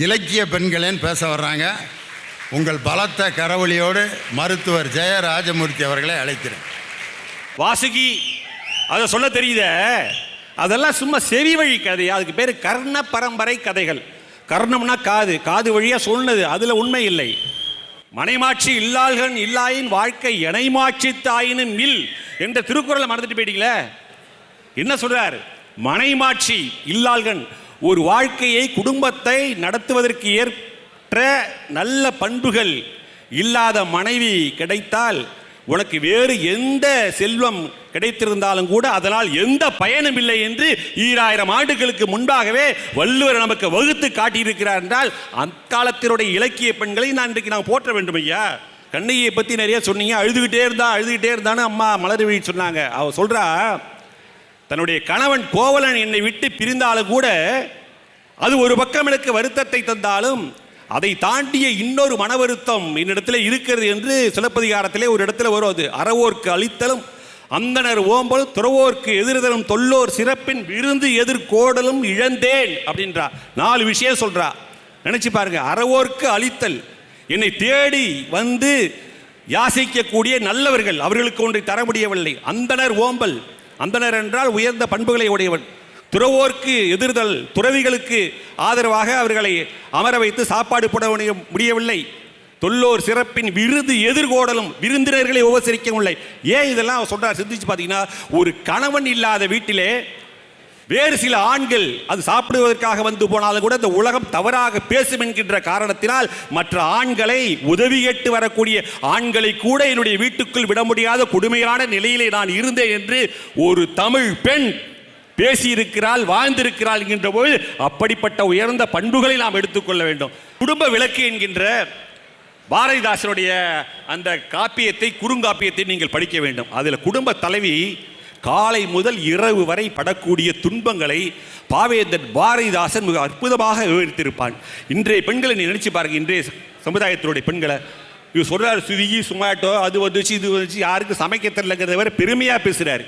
இலக்கிய பெண்களேன்னு பேச வர்றாங்க. உங்கள் பலத்த கரவொலியோடு மருத்துவர் ஜெய ராஜமூர்த்தி அவர்களை அழைக்கிறேன். வாசுகி அதை சொல்ல தெரியுதே. அதெல்லாம் சும்மா செவி வழி கதை. அதுக்கு பேர் கர்ண பரம்பரை கதைகள். கர்ணம்னா காது. காது வழியாக சொன்னது. அதில் உண்மை இல்லை. மனைமாட்சி இல்லாள்கள் இல்லாயின் வாழ்க்கை எனைமாட்சி தாயினும் இல் என்ற திருக்குறளை மறந்துட்டு போயிட்டீங்களே. என்ன சொல்றார்? மனைமாட்சி இல்லாள்கன் ஒரு வாழ்க்கையை குடும்பத்தை நடத்துவதற்கு ஏற்ற நல்ல பண்புகள் இல்லாத மனைவி கிடைத்தால் உனக்கு வேறு எந்த செல்வம் கிடைத்திருந்தாலும் கூட அதனால் எந்த பயனும் இல்லை என்று ஈராயிரம் ஆண்டுகளுக்கு முன்பாகவே வள்ளுவர் நமக்கு வகுத்து காட்டியிருக்கிறார் என்றால் அக்காலத்தினுடைய இலக்கிய பெண்களை நான் இன்றைக்கு நான் போற்ற வேண்டும் ஐயா. கண்ணையை பற்றி நிறைய சொன்னீங்க அழுதுகிட்டே இருந்தா அழுதுகிட்டே இருந்தான்னு அம்மா மலர்வி சொன்னாங்க. அவ சொல்றா தன்னுடைய கணவன் கோவலன் என்னை விட்டு பிரிந்தாலும் கூட அது ஒரு பக்கம் எனக்கு வருத்தத்தை தந்தாலும் அதை தாண்டிய இன்னொரு மன வருத்தம் என்னிடத்தில் இருக்கிறது என்று சிலப்பதிகாரத்திலே ஒரு இடத்துல வரும். அது அறவோர்க்கு அழித்தலும் அந்தனர் ஓம்பல் துறவோர்க்கு எதிர்தலும் தொல்லோர் சிறப்பின் விருந்து எதிர்கோடலும் இழந்தேன் அப்படின்றா. நாலு விஷயம் சொல்றா. நினைச்சு பாருங்க அறவோர்க்கு அழித்தல் என்னை தேடி வந்து யாசிக்கக்கூடிய நல்லவர்கள் அவர்களுக்கு ஒன்றை தர முடியவில்லை. அந்தனர் ஓம்பல் அந்தனர் என்றால் உயர்ந்த பண்புகளை உடையவன். துறவோர்க்கு எதிர்தல் துறவிகளுக்கு ஆதரவாக அவர்களை அமர வைத்து சாப்பாடு போட முடிய- முடியவில்லை. தொல்லோர் சிறப்பின் விருது எதிர்கோடலும் விருந்தினர்களை உபசரிக்கவில்லை ஏன் இதெல்லாம் அவர் சொல்றார்? சிந்திச்சு பார்த்தீங்கன்னா ஒரு கணவன் இல்லாத வீட்டிலே வேறு சில ஆண்கள் அது சாப்பிடுவதற்காக வந்து போனாலும் கூட இந்த உலகம் தவறாக பேசும் என்கின்ற காரணத்தினால் மற்ற ஆண்களை உதவி கேட்டு வரக்கூடிய ஆண்களை கூட என்னுடைய வீட்டுக்குள் விட முடியாத கொடுமையான நிலையிலே நான் இருந்தேன் என்று ஒரு தமிழ் பெண் பேசியிருக்கிறாள் வாழ்ந்திருக்கிறாள் என்கின்ற போது அப்படிப்பட்ட உயர்ந்த பண்புகளை நாம் எடுத்துக்கொள்ள வேண்டும். குடும்ப விளக்கு என்கின்ற பாரதிதாசனுடைய அந்த காப்பியத்தை குறுங்காப்பியத்தை நீங்கள் படிக்க வேண்டும். அதில் குடும்ப தலைவி காலை முதல் இரவு வரை படக்கூடிய துன்பங்களை பாவேந்தன் பாரதிதாசன் மிக அற்புதமாக விவரித்திருப்பான். இன்றைய பெண்களை நீ நினைச்சு பாருங்க இன்றைய சமுதாயத்தினுடைய பெண்களை. இவர் சொல்றாரு ஸ்விக்கி சுமாட்டோ அது வந்துச்சு இது வந்துச்சு யாருக்கு சமைக்க தெரியலங்கிறத வரை பெருமையாக பேசுறாரு.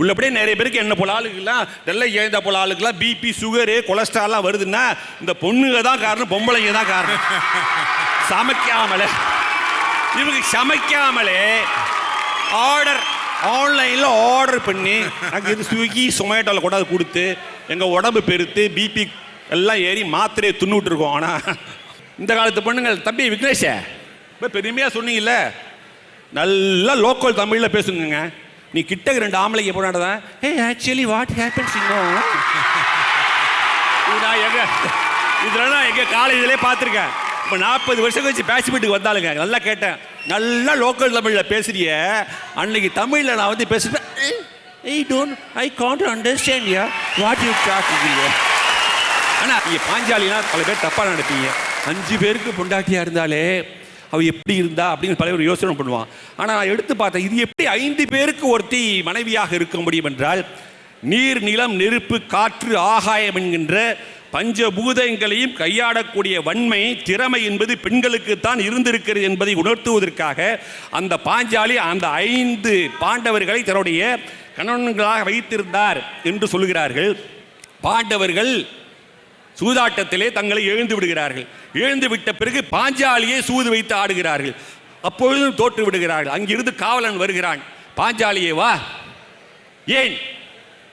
உள்ளபடியே நிறைய பேருக்கு என்ன போல ஆளுக்கெல்லாம் நல்ல இழந்த போல ஆளுக்கெல்லாம் பிபி சுகரு கொலஸ்ட்ரால்லாம் வருதுன்னா இந்த பொண்ணுங்க தான் காரணம் பொம்பளைங்க தான் காரணம். சமைக்காமலே. இவங்க சமைக்காமலே ஆர்டர் ஆன்லைனில் ஆர்டர் பண்ணி அங்கே இது ஸ்விக்கி சொமேட்டோவில் அது கொடுத்து எங்கள் உடம்பு பெருத்து பிபி எல்லாம் ஏறி மாத்திரையை துண்ணுட்டு இருக்கோம் ஆனால் இந்த காலத்து பொண்ணுங்கள் தம்பி விக்னேஷே இப்போ பெருமையாக சொன்னீங்கல்ல. நல்லா லோக்கல் தமிழில் பேசுங்க நீ கிட்ட ரெண்டு ஆம்பளைக்கு போனாடதான் ஏ ஆக்சுவலி வாட் ஹேப்பன்ஸ் இன்னும் நான் எங்க இதெல்லாம் நான் எங்க காலேஜிலே பார்த்துருக்கேன். இப்போ நாற்பது வருஷம் கழிச்சு பேசிபிட்டுக்கு வந்தாலுங்க நல்லா கேட்டேன். நல்லா லோக்கல் தமிழில் பேசுறிய. அன்னைக்கு தமிழில் நான் வந்து பேசுகிறேன் I don't I can't understand ya what you டாக்குறீங்க ஆனால் நீங்கள் பாஞ்சாலினா பல பேர் தப்பாக நடப்பீங்க அஞ்சு பேருக்கு பொண்டாட்டியாக இருந்தாலே அவ எப்படி இருந்தா அப்படின்னு பல பேர் யோசனை பண்ணுவான். ஆனால் நான் எடுத்து பார்த்தேன் இது எப்படி ஐந்து பேருக்கு ஒருத்தி மனைவியாக இருக்க முடியும் என்றால் நீர் நிலம் நெருப்பு காற்று ஆகாயம் என்கின்ற பஞ்சபூதங்களையும் கையாடக்கூடிய வன்மை திறமை என்பது பெண்களுக்குத்தான் இருந்திருக்கிறது என்பதை உணர்த்துவதற்காக அந்த பாஞ்சாலி அந்த ஐந்து பாண்டவர்களை தன்னுடைய கணவன்களாக வைத்திருந்தார் என்று சொல்கிறார்கள். பாண்டவர்கள் சூதாட்டத்திலே தங்களை எழுந்து விடுகிறார்கள். எழுந்து விட்ட பிறகு பாஞ்சாலியை சூது வைத்து ஆடுகிறார்கள். அப்பொழுதும் தோற்று விடுகிறார்கள். அங்கிருந்து காவலன் வருகிறான். பாஞ்சாலியே வா. ஏன்?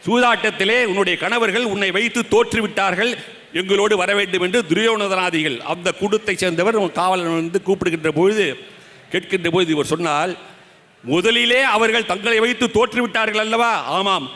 சூதாட்டத்திலே உன்னுடைய கணவர்கள் உன்னை வைத்து தோற்றுவிட்டார்கள். எங்களோடு வர வேண்டும் என்று துரியோனதனாதிகள் அந்த குடுத்தை சேர்ந்தவர் காவலன் வந்து கூப்பிடுகின்ற பொழுது கேட்கின்ற பொழுது இவர் சொன்னால் முதலிலே அவர்கள் தங்களை வைத்து தோற்றுவிட்டார்கள் அல்லவா? ஆமாம்.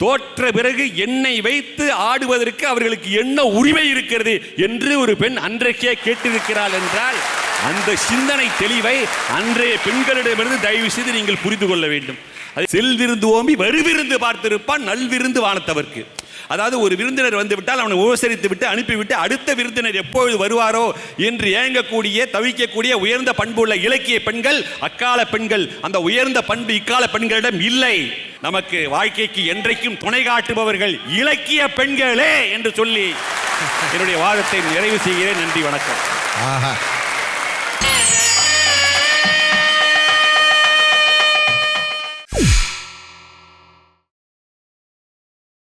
தோற்ற பிறகு என்னை வைத்து ஆடுவதற்கு அவர்களுக்கு என்ன உரிமை இருக்கிறது? என்று ஒரு பெண் அன்றைக்கே கேட்டிருக்கிறாள் என்றால் அந்த சிந்தனை தெளிவை அன்றைய பெண்களிடமிருந்து தயவு செய்து நீங்கள் புரிந்து கொள்ள வேண்டும். அது செல்விருந்து ஓம்பி வருவிருந்து பார்த்திருப்பான் நல்விருந்து வானத்தவர்க்கு. அதாவது ஒரு விருந்தினர் வந்து விட்டால் அவனை உபசரித்து விட்டு அனுப்பிவிட்டு அடுத்த விருந்தினர் எப்பொழுது வருவாரோ என்று ஏங்கக்கூடிய தவிக்கக்கூடிய உயர்ந்த பண்புள்ள இலக்கிய பெண்கள் அக்கால பெண்கள் அந்த உயர்ந்த பண்பு இக்கால பெண்களிடம் இல்லை. நமக்கு வாழ்க்கைக்கு என்றைக்கும் துணை காட்டுபவர்கள் இலக்கிய பெண்களே என்று சொல்லி என்னுடைய வாதத்தை நிறைவு செய்கிறேன். நன்றி வணக்கம். ஆஹா.